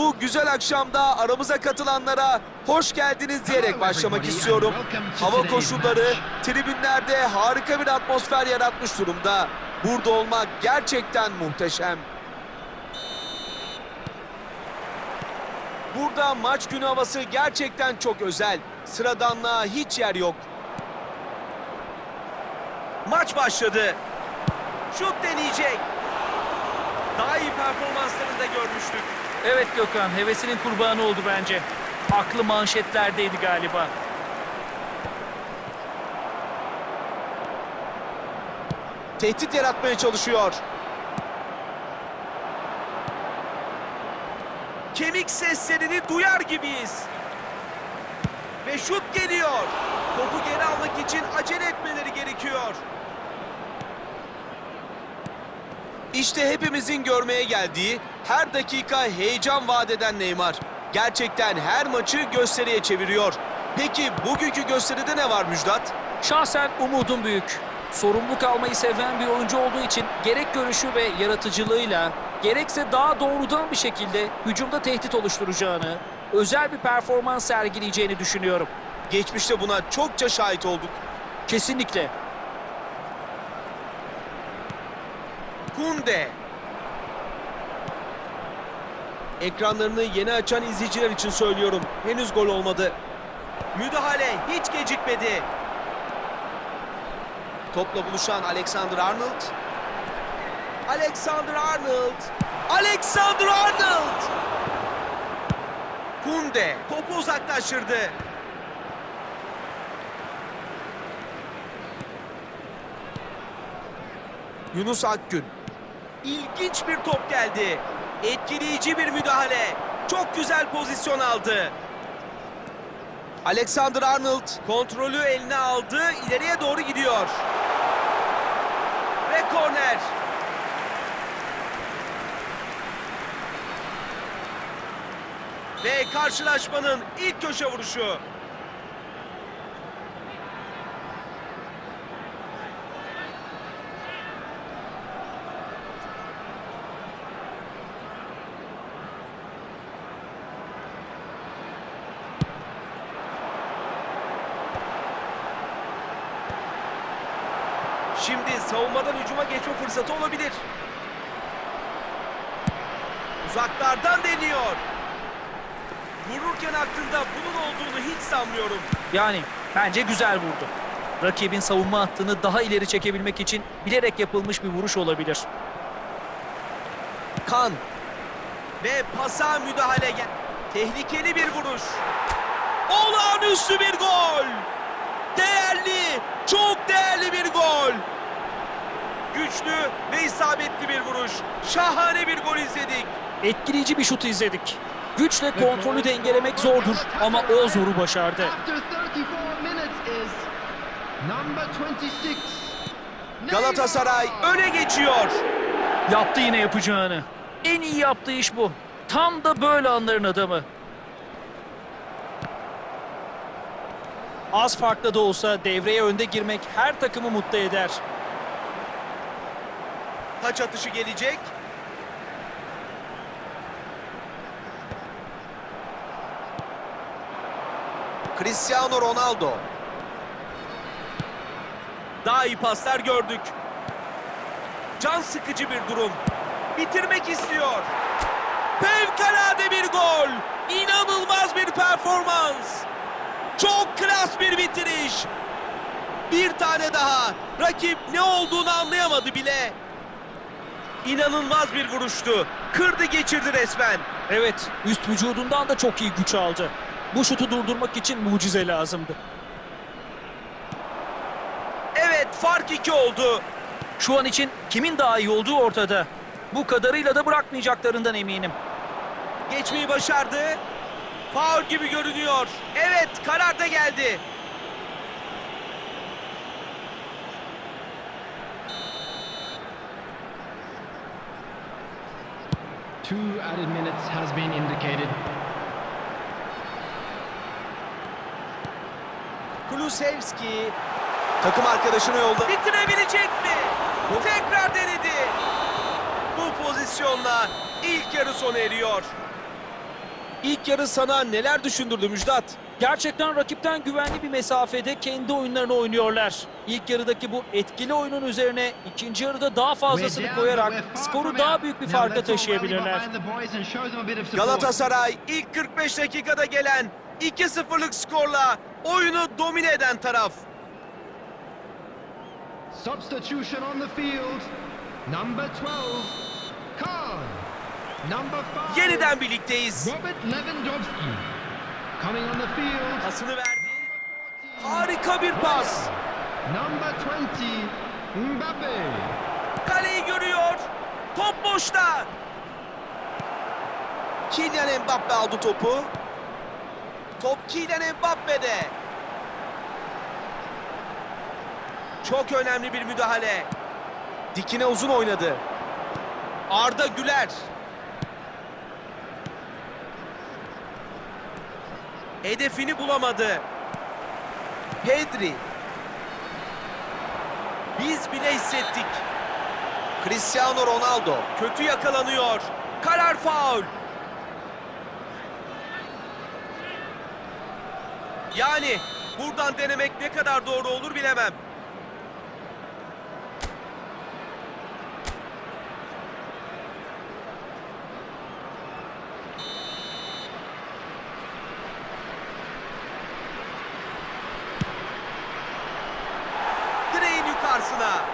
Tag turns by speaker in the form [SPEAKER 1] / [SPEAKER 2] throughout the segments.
[SPEAKER 1] Bu güzel akşamda aramıza katılanlara hoş geldiniz diyerek başlamak istiyorum. Hava koşulları tribünlerde harika bir atmosfer yaratmış durumda. Burada olmak gerçekten muhteşem. Burada maç günü havası gerçekten çok özel. Sıradanlığa hiç yer yok. Maç başladı. Şut deneyecek. Daha iyi performanslarını da görmüştük.
[SPEAKER 2] Evet Gökhan, hevesinin kurbanı oldu bence. Aklı manşetlerdeydi galiba.
[SPEAKER 1] Tehdit yaratmaya çalışıyor. Kemik seslerini duyar gibiyiz. Ve şut geliyor. Topu geri almak için acele etmeleri gerekiyor. İşte hepimizin görmeye geldiği her dakika heyecan vaat eden Neymar. Gerçekten her maçı gösteriye çeviriyor. Peki bugünkü gösteride ne var Müjdat?
[SPEAKER 2] Şahsen umudum büyük. Sorumluluk almayı seven bir oyuncu olduğu için gerek görüşü ve yaratıcılığıyla gerekse daha doğrudan bir şekilde hücumda tehdit oluşturacağını, özel bir performans sergileyeceğini düşünüyorum.
[SPEAKER 1] Geçmişte buna çokça şahit olduk.
[SPEAKER 2] Kesinlikle.
[SPEAKER 1] Kunde. Ekranlarını yeni açan izleyiciler için söylüyorum. Henüz gol olmadı. Müdahale hiç gecikmedi. Topla buluşan Alexander Arnold. Alexander Arnold. Alexander Arnold. Kunde topu uzaklaştırdı. Yunus Akgün. İlginç bir top geldi. Etkileyici bir müdahale. Çok güzel pozisyon aldı. Alexander Arnold kontrolü eline aldı. ileriye doğru gidiyor. Ve korner. Ve karşılaşmanın ilk köşe vuruşu. Şimdi savunmadan hücuma geçme fırsatı olabilir. Uzaklardan deniyor. Vururken aklında bunun olduğunu hiç sanmıyorum.
[SPEAKER 2] Yani bence güzel vurdu. Rakibin savunma hattını daha ileri çekebilmek için bilerek yapılmış bir vuruş olabilir.
[SPEAKER 1] Kan. Ve pasa müdahale gel. Tehlikeli bir vuruş. Olağanüstü bir gol. Değerli, çok değerli bir gol. Güçlü ve isabetli bir vuruş. Şahane bir gol izledik.
[SPEAKER 2] Etkileyici bir şut izledik. Güçle kontrolü dengelemek zordur ama o zoru başardı.
[SPEAKER 3] After 34 minutes is number 26.
[SPEAKER 1] Galatasaray öne geçiyor.
[SPEAKER 2] Yaptı yine yapacağını. En iyi yaptığı iş bu. Tam da böyle anların adamı. Az farklı da olsa devreye önde girmek her takımı mutlu eder.
[SPEAKER 1] Taç atışı gelecek. Cristiano Ronaldo. Daha iyi paslar gördük. Can sıkıcı bir durum. Bitirmek istiyor. Fevkalade bir gol. İnanılmaz bir performans. Çok klas bir bitiriş. Bir tane daha. Rakip ne olduğunu anlayamadı bile. İnanılmaz bir vuruştu. Kırdı geçirdi resmen.
[SPEAKER 2] Evet, üst vücudundan da çok iyi güç aldı. Bu şutu durdurmak için mucize lazımdı.
[SPEAKER 1] Evet fark iki oldu.
[SPEAKER 2] Şu an için kimin daha iyi olduğu ortada. Bu kadarıyla da bırakmayacaklarından eminim.
[SPEAKER 1] Geçmeyi başardı. Faul gibi görünüyor. Evet karar da geldi.
[SPEAKER 3] Two added minutes has been indicated.
[SPEAKER 1] Kulusevski takım arkadaşına yolda. Bitirebilecek mi? Tekrar denedi. Bu pozisyonla ilk yarı sona eriyor. İlk yarı sana neler düşündürdü Müjdat?
[SPEAKER 2] Gerçekten rakipten güvenli bir mesafede kendi oyunlarını oynuyorlar. İlk yarıdaki bu etkili oyunun üzerine ikinci yarıda daha fazlasını koyarak skoru daha büyük bir farka taşıyabilirler.
[SPEAKER 1] Galatasaray ilk 45 dakikada gelen 2-0'lık skorla oyunu domine eden taraf.
[SPEAKER 3] Substitution on the field. Number 12, Khan. Number 5,
[SPEAKER 1] Yeniden birlikteyiz.
[SPEAKER 3] Robert Lewandowski.
[SPEAKER 1] Pasını verdi. Harika bir pas.
[SPEAKER 3] Number 20, Mbappe.
[SPEAKER 1] Kaleyi görüyor. Top boşta. Kylian Mbappe aldı topu. Top Kylian Mbappe'de. Çok önemli bir müdahale. Dikine uzun oynadı. Arda Güler. Hedefini bulamadı. Pedri. Biz bile hissettik. Cristiano Ronaldo kötü yakalanıyor. Karar faul. Yani buradan denemek ne kadar doğru olur bilemem. Yukarısına.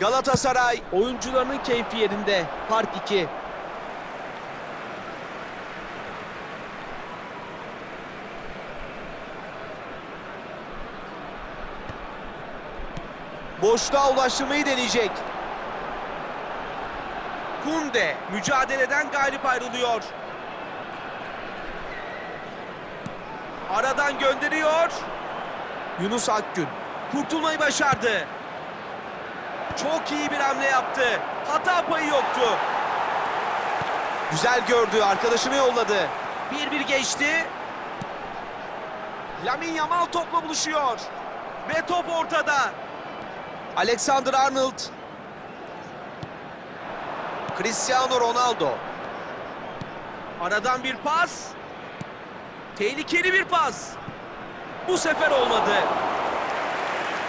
[SPEAKER 1] Galatasaray oyuncularının keyfi yerinde. Fark 2. Boşluğa ulaştırmayı deneyecek. Kunde mücadeleden galip ayrılıyor. Aradan gönderiyor. Yunus Akgün kurtulmayı başardı. Çok iyi bir hamle yaptı. Hata payı yoktu. Güzel gördü. Arkadaşını yolladı. Bir bir geçti. Lamin Yamal topla buluşuyor. Ve top ortada. Alexander Arnold. Cristiano Ronaldo. Aradan bir pas. Tehlikeli bir pas. Bu sefer olmadı.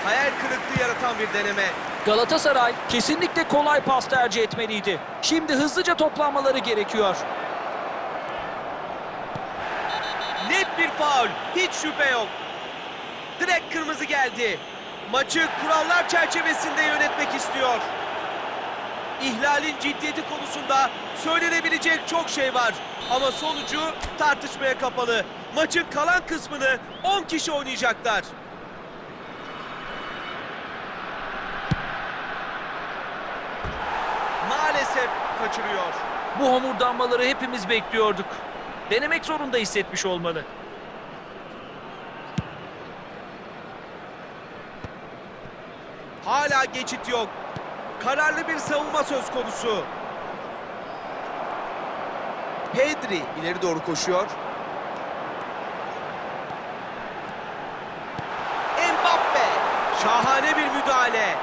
[SPEAKER 1] Hayal kırıklığı yaratan bir deneme.
[SPEAKER 2] Galatasaray kesinlikle kolay pas tercih etmeliydi. Şimdi hızlıca toplanmaları gerekiyor.
[SPEAKER 1] Net bir faul. Hiç şüphe yok. Direkt kırmızı geldi. Maçı kurallar çerçevesinde yönetmek istiyor. İhlalin ciddiyeti konusunda söylenebilecek çok şey var. Ama sonucu tartışmaya kapalı. Maçın kalan kısmını 10 kişi oynayacaklar. Maalesef kaçırıyor.
[SPEAKER 2] Bu homurdanmaları hepimiz bekliyorduk. Denemek zorunda hissetmiş olmalı.
[SPEAKER 1] Hala geçit yok. Kararlı bir savunma söz konusu. Pedri ileri doğru koşuyor. Mbappe. Şahane bir müdahale.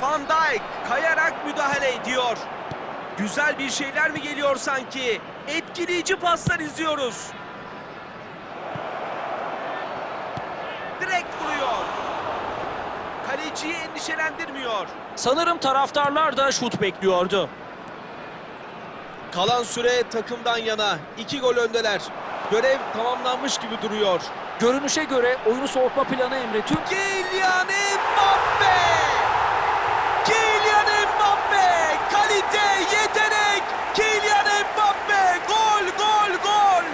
[SPEAKER 1] Van Dijk kayarak müdahale ediyor. Güzel bir şeyler mi geliyor sanki? Etkileyici paslar izliyoruz. Direkt vuruyor. Kaleciyi endişelendirmiyor.
[SPEAKER 2] Sanırım taraftarlar da şut bekliyordu.
[SPEAKER 1] Kalan süre takımdan yana. İki gol öndeler. Görev tamamlanmış gibi duruyor.
[SPEAKER 2] Görünüşe göre oyunu soğutma planı emretiyor.
[SPEAKER 1] Kylian Mbappe! Kylian Mbappe! Kalite, yetenek! Kylian Mbappe! Gol, gol, gol!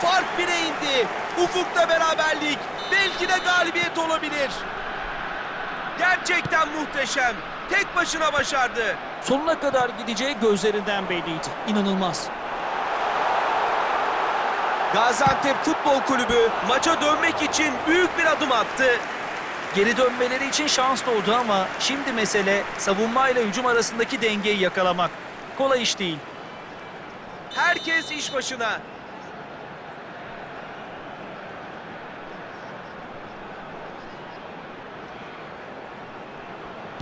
[SPEAKER 1] Fark bire indi. Ufukta beraberlik. Belki de galibiyet olabilir. Gerçekten muhteşem. Tek başına başardı.
[SPEAKER 2] Sonuna kadar gideceği gözlerinden belliydi. İnanılmaz.
[SPEAKER 1] Gaziantep Futbol Kulübü maça dönmek için büyük bir adım attı.
[SPEAKER 2] Geri dönmeleri için şans doğdu ama şimdi mesele savunmayla hücum arasındaki dengeyi yakalamak. Kolay iş değil.
[SPEAKER 1] Herkes iş başına.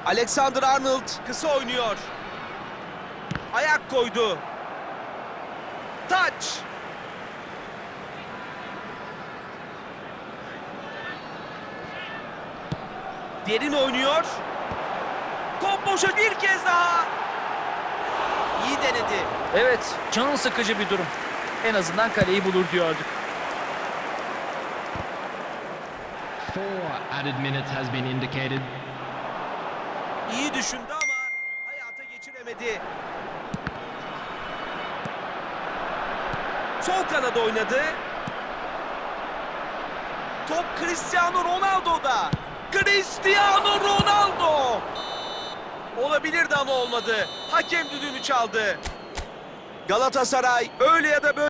[SPEAKER 1] Alexander Arnold kısa oynuyor. Ayak koydu. Taç. Derin oynuyor. Top boşa bir kez daha. İyi denedi.
[SPEAKER 2] Evet, can sıkıcı bir durum. En azından kaleyi bulur diyorduk.
[SPEAKER 3] Four added minutes has been indicated.
[SPEAKER 1] İyi düşündü ama hayata geçiremedi. Sol kanada oynadı. Top Cristiano Ronaldo'da. Cristiano Ronaldo. Olabilirdi ama olmadı. Hakem düdüğünü çaldı. Galatasaray öyle ya da böyle